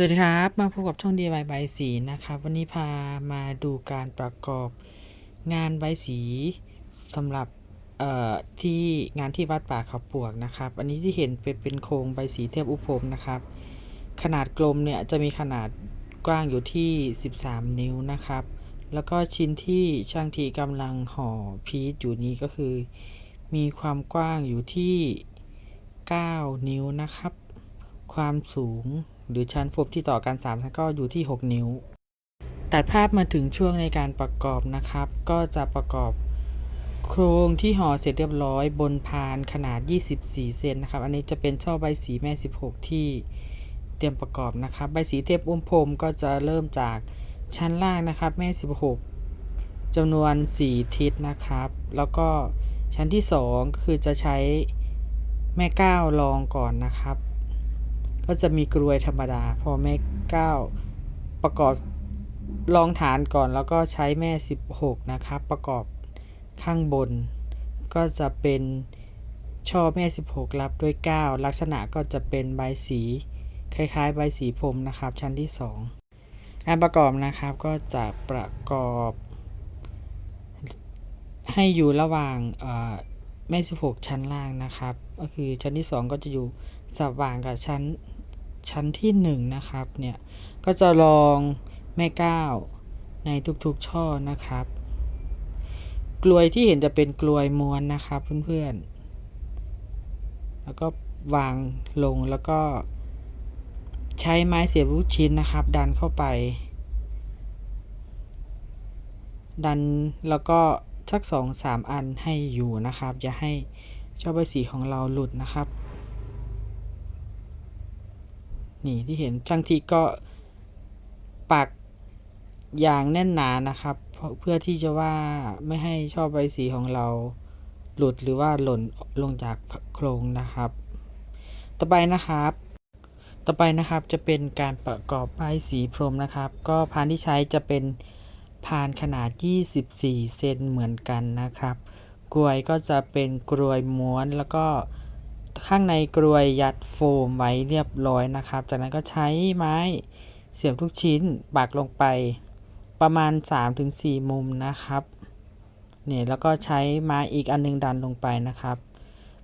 สวัสดีครับ มาพบกับช่อง DIY ใบสีนะครับ วันนี้พามาดูการประกอบงานใบสีสำหรับที่งานที่วัดป่าเขาปวกนะครับ อันนี้ที่เห็นเป็นเป็นโครงใบสีเทพอุปมนะครับ ขนาดกลมเนี่ยจะมีขนาดกว้างอยู่ที่ 13 นิ้วนะครับ แล้วก็ชิ้นที่ช่างทีกำลังห่อพีชอยู่นี้ก็คือ มีความกว้างอยู่ที่ 9 นิ้วนะครับ ความสูง หรือชั้นโฟมที่ต่อกัน3ชั้นก็อยู่ที่ 6 นิ้ว ตัดภาพมาถึงช่วงในการประกอบนะครับ ก็จะประกอบโครงที่ห่อเสร็จเรียบร้อยบนพานขนาด 24 เซนนะครับ อันนี้จะเป็นช่อใบสีแม่ 16 ที่เตรียมประกอบนะครับ ใบสีเทพอุ้มพรมก็จะเริ่มจากชั้นล่างนะครับ แม่ 16จำนวน 4 ทิศนะครับ แล้วก็ชั้นที่ 2 ก็คือจะใช้แม่ 9 รองก่อนนะครับ ก็จะมีกรวยธรรมดา พอแม่ 9 ประกอบรองฐานก่อนแล้วก็ใช้แม่ 16 นะครับ ประกอบข้างบน ก็จะเป็นช่อแม่ 16 รับด้วย 9 ลักษณะก็จะเป็นใบสี คล้ายๆ ใบสีพรมนะครับ ชั้นที่ 2 การประกอบนะครับก็จะประกอบ ให้อยู่ระหว่างเอ่อแม่ 16 ชั้นล่างนะครับ ก็คือชั้นที่ 2 ก็จะอยู่สว่างกับชั้น ชั้นที่1นะครับเนี่ยก็จะลองแม่9ในทุกๆช่อนะครับ กลวยที่เห็นจะเป็นกลวยม้วนนะครับเพื่อนๆ แล้วก็วางลงแล้วก็ ใช้ไม้เสียบลูกชิ้นนะครับ ดันเข้าไป ดันแล้วก็สักสองสามอันให้อยู่นะครับอย่าให้ช่อใบสีของเราหลุดนะครับ นี่ที่เห็นช่างทีก็ปักอย่างแน่นหนานะครับ เพื่อที่จะว่าไม่ให้ช่อใบสีของเราหลุดหรือว่าหล่นลงจากโครงนะครับ ต่อไปนะครับ ต่อไปนะครับจะเป็นการประกอบใบสีพรมนะครับ ก็พานที่ใช้จะเป็นพานขนาด 24 เซนเหมือนกันนะครับ กลวยก็จะเป็นกลวยม้วนแล้วก็ ข้างในกลวยยัดโฟมไว้เรียบร้อยนะครับ จากนั้นก็ใช้ไม้เสียบทุกชิ้นปักลงไปประมาณ 3-4 มุมนะครับเนี่ยแล้วก็ใช้ไม้อีกอันนึงดันลงไปนะครับ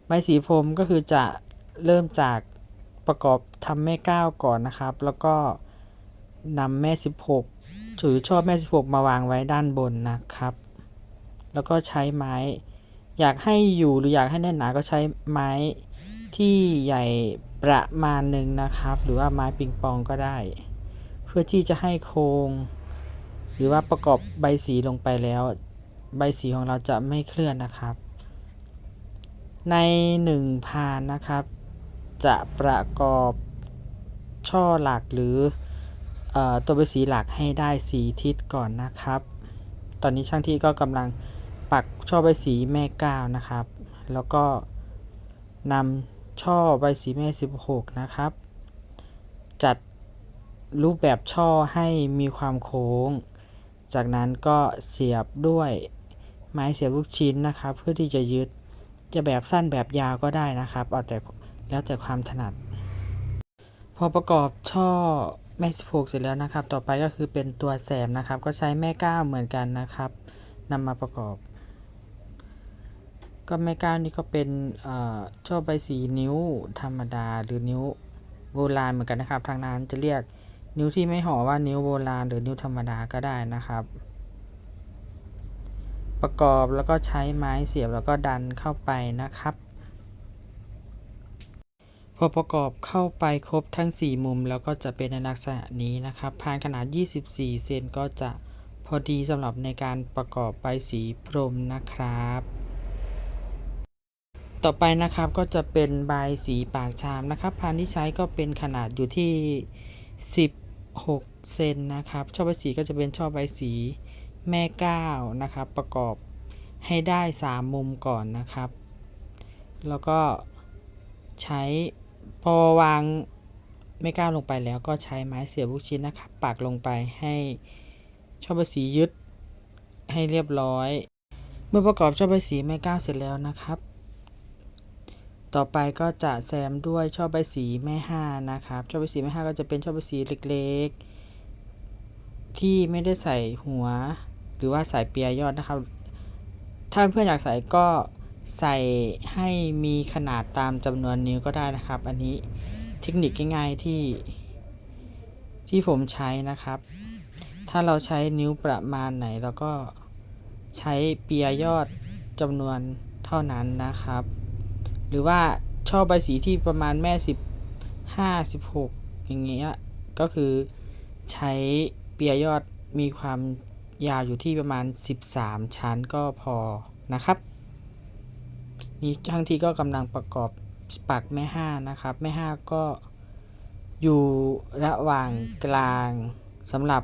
ใบสีพรมก็คือจะเริ่มจากประกอบทำแม่ก้าวก่อนนะครับ แล้วก็นำแม่ 16ถือชอบแม่ 16 มาวางไว้ด้านบนนะครับ แล้วก็ใช้ไม้ อยากให้อยู่หรืออยากให้แน่นหนาก็ใช้ไม้ที่ใหญ่ประมาณหนึ่งนะครับ หรือว่าไม้ปิงปองก็ได้ เพื่อที่จะให้โครงหรือว่าประกอบใบสีลงไปแล้ว ใบสีของเราจะไม่เคลื่อนนะครับ ในหนึ่งพานนะครับ จะประกอบช่อหลักหรือเออตัวใบสีหลักให้ได้สีทิศก่อนนะครับ ตอนนี้ช่างที่ก็กำลัง ปักช่อใบสีแม่ก้านะครับ แล้วก็นำช่อใบสีแม่16นะครับ จัดรูปแบบช่อให้มีความโค้ง จากนั้นก็เสียบด้วยไม้เสียบลูกชิ้นนะครับ เพื่อที่จะยึดจะแบบสั้นแบบยาวก็ได้นะครับเอาแต่แล้วแต่ความถนัด พอประกอบช่อแม่16เสร็จแล้วนะครับ ต่อไปก็คือเป็นตัวแสมนะครับ ก็ใช้แม่ก้าเหมือนกันนะครับนำมาประกอบ ก็แม่ก้าวนี่ก็เป็นเอ่อช่อใบสีนิ้วธรรมดาหรือนิ้วโบราณเหมือนกันนะครับ ทางนั้นจะเรียกนิ้วที่ไม่ห่อว่านิ้วโบราณหรือนิ้วธรรมดาก็ได้นะครับ ประกอบแล้วก็ใช้ไม้เสียบแล้วก็ดันเข้าไปนะครับพอประกอบเข้าไปครบทั้ง 4 มุม แล้วก็จะเป็นในลักษณะนี้นะครับพานขนาด 24 เซนก็จะพอดีสำหรับในการประกอบใบสีพรมนะครับ ต่อไปนะครับก็จะเป็นใบสีปากชามนะครับพานที่ใช้ก็เป็นขนาดอยู่ที่ 16เซนนะครับช่อใบสีก็จะเป็นช่อใบสีแม่ก้าวนะครับประกอบให้ได้ 3 มุมก่อนนะครับ แล้วก็ใช้พอวางไม่ก้าวลงไปแล้วก็ใช้ไม้เสียบลูกชิ้นนะครับปักลงไปให้ช่อใบสียึดให้เรียบร้อย เมื่อประกอบช่อใบสีไม่ก้าวเสร็จแล้วนะครับ ต่อไปก็จะแซมด้วยช่อใบสีแม่ห้านะครับ ช่อใบสีแม่ห้าก็จะเป็นช่อใบสีเล็กๆ ที่ไม่ได้ใส่หัว หรือว่าใส่เปียยอดนะครับ ถ้าเพื่อนอยากใส่ก็ใส่ให้มีขนาดตามจำนวนนิ้วก็ได้นะครับ อันนี้เทคนิคง่ายๆที่ ที่ผมใช้นะครับ ถ้าเราใช้นิ้วประมาณไหนเราก็ใช้เปียยอดจำนวนเท่านั้นนะครับ รือว่าช่อใบสีที่ประมาณแม่สิบห้าสิบหกอย่างเงี้ยก็คือใช้เปียยอดมีความยาวอยู่ที่ประมาณ 13 ชั้นก็พอนะครับ นี่ช่างทีก็กำลังประกอบปักแม่ห้านะครับ แม่ห้าก็อยู่ระหว่างกลางสำหรับ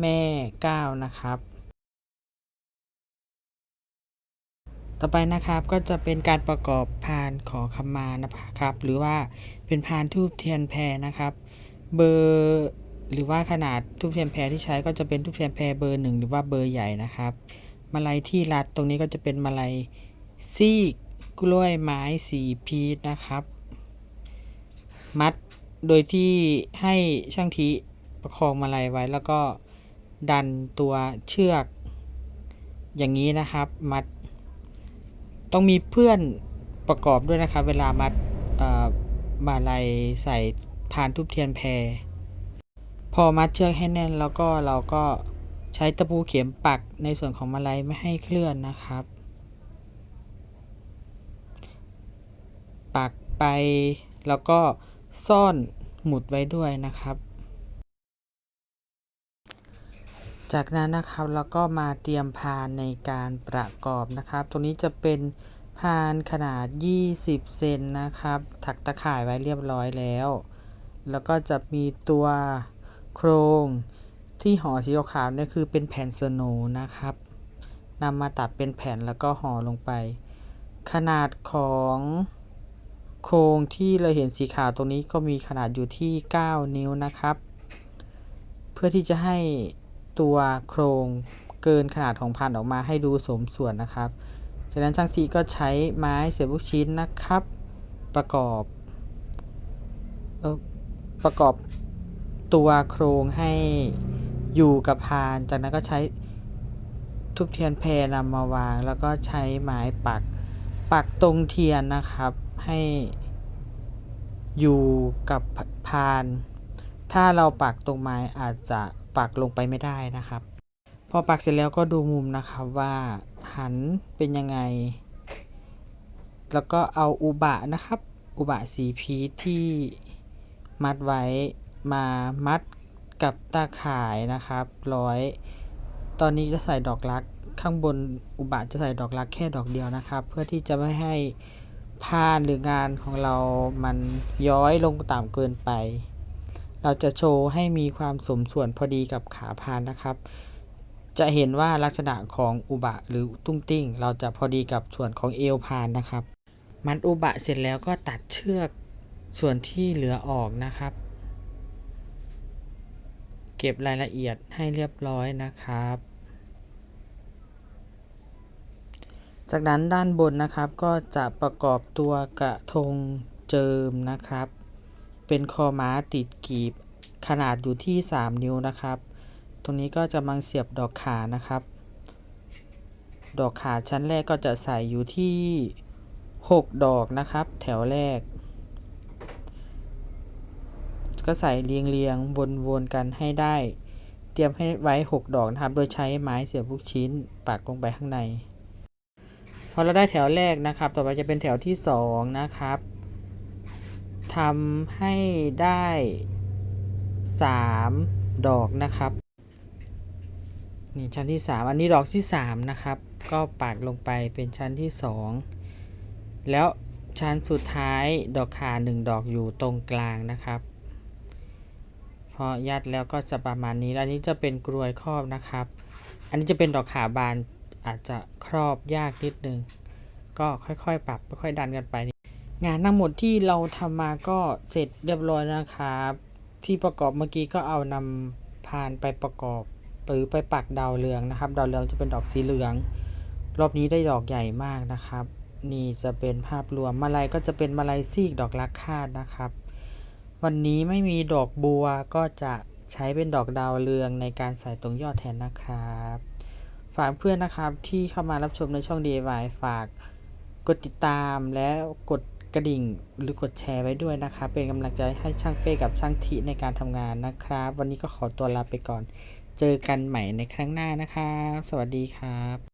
แม่เก้านะครับ ต่อไปนะครับก็จะเป็นการประกอบพานขอขมานะครับ หรือว่าเป็นพานทูบเทียนแพรนะครับ เบอร์หรือว่าขนาดทูบเทียนแพรที่ใช้ก็จะเป็นทูบเทียนแพรเบอร์หนึ่งหรือว่าเบอร์ใหญ่นะครับมาลัยที่รัดตรงนี้ก็จะเป็นมาลัยซีกกล้วยไม้สีพีชนะครับ มัดโดยที่ให้ช่างทีประคองมาลัยไว้แล้วก็ดันตัวเชือก อย่างนี้นะครับ มัด ต้องมีเพื่อนประกอบด้วยนะครับเวลามัดเอ่อมาลัยใส่พานทุบเทียนแพร พอมัดเชือกให้แน่นแล้วก็เราก็ใช้ตะปูเข็มปักในส่วนของมาลัยไม่ให้เคลื่อนนะครับ ปักไปแล้วก็ซ่อนหมุดไว้ด้วยนะครับ จากนั้นนะครับเราก็มาเตรียมพานในการประกอบนะครับตรงนี้จะเป็นพานขนาด 20 เซนนะครับ ถักตะข่ายไว้เรียบร้อยแล้ว แล้วก็จะมีตัวโครงที่ห่อสีขาวนี่คือเป็นแผ่นสโนูนะครับนำมาตัดเป็นแผ่นแล้วก็ห่อลงไป ขนาดของโครงที่เราเห็นสีขาวตรงนี้ก็มีขนาดอยู่ที่ 9 นิ้วนะครับ เพื่อที่จะให้ ตัวโครงเกินขนาดของพันออกมาให้ดูสมส่วนนะครับ จากนั้นช่างทีก็ใช้ไม้เสียบลูกชิ้นนะครับ ประกอบออประกอบตัวโครงให้อยู่กับพาน จากนั้นก็ใช้ทุบเทียนแพรนำมาวาง แล้วก็ใช้ไม้ปักปักตรงเทียนนะครับให้อยู่กับพาน ถ้าเราปักตรงไม้อาจจะปักลงไปไม่ได้นะครับ พอปักเสร็จแล้วก็ดูมุมนะครับว่าหันเป็นยังไง แล้วก็เอาอุบะนะครับ อุบะสีพีที่มัดไว้มามัดกับตาข่ายนะครับร้อย ตอนนี้จะใส่ดอกรักข้างบนอุบะจะใส่ดอกรักแค่ดอกเดียวนะครับ เพื่อที่จะไม่ให้ผ้าหรืองานของเรามันย้อยลงต่ำเกินไป เราจะโชว์ให้มีความสมส่วนพอดีกับขาพานนะครับ จะเห็นว่าลักษณะของอุบะหรือตุ้งติ้ง เราจะพอดีกับส่วนของเอวพานนะครับ มัดอุบะเสร็จแล้วก็ตัดเชือกส่วนที่เหลือออกนะครับ เก็บรายละเอียดให้เรียบร้อยนะครับ จากนั้นด้านบนนะครับก็จะประกอบตัวกระทงเจิมนะครับ เป็นคอม้าติดกีบ ขนาดอยู่ที่ 3 นิ้วนะครับ ตรงนี้ก็จะมังเสียบดอกขานะครับ ดอกขาชั้นแรกก็จะใส่อยู่ที่ 6 ดอกนะครับ แถวแรก ก็ใส่เรียงเรียงๆวนๆกันให้ได้ เตรียมให้ไว้ 6 ดอกนะครับ โดยใช้ไม้เสียบลูกชิ้นปักลงไปข้างในพอเราได้แถวแรกนะครับ ต่อไปจะเป็นแถวที่ 2 นะครับ ทำให้ได้ 3 ดอกนะครับ นี่ชั้นที่ 3 อันนี้ดอกที่ 3 นะครับ ก็ปักลงไปเป็นชั้นที่ 2 แล้วชั้นสุดท้ายดอกขา1ดอกอยู่ตรงกลางนะครับ พอยัดแล้วก็จะประมาณนี้แล้วอันนี้จะเป็นกรวยครอบนะครับ อันนี้จะเป็นดอกขาบานอาจจะครอบยากนิดนึง ก็ค่อยๆ ปรับค่อยๆดันกันไป งานทั้งหมดที่เราทำมาก็เสร็จเรียบร้อยนะครับ ที่ประกอบเมื่อกี้ก็เอานำพานไปประกอบหรือไปปักดาวเรืองนะครับ ดาวเรืองจะเป็นดอกสีเหลือง รอบนี้ได้ดอกใหญ่มากนะครับ นี่จะเป็นภาพรวมมาลัยก็จะเป็นมาลัยซีกดอกรักคาดนะครับ วันนี้ไม่มีดอกบัวก็จะใช้เป็นดอกดาวเรืองในการใส่ตรงยอดแทนนะครับ ฝากเพื่อนนะครับที่เข้ามารับชมในช่อง DIY ฝากกดติดตามและกด กระดิ่งหรือกดแชร์ไว้ด้วยนะคะเป็นกำลังใจให้ช่างเป้กับช่างทีในการทำงานนะครับ วันนี้ก็ขอตัวลาไปก่อน เจอกันใหม่ในครั้งหน้านะครับสวัสดีครับ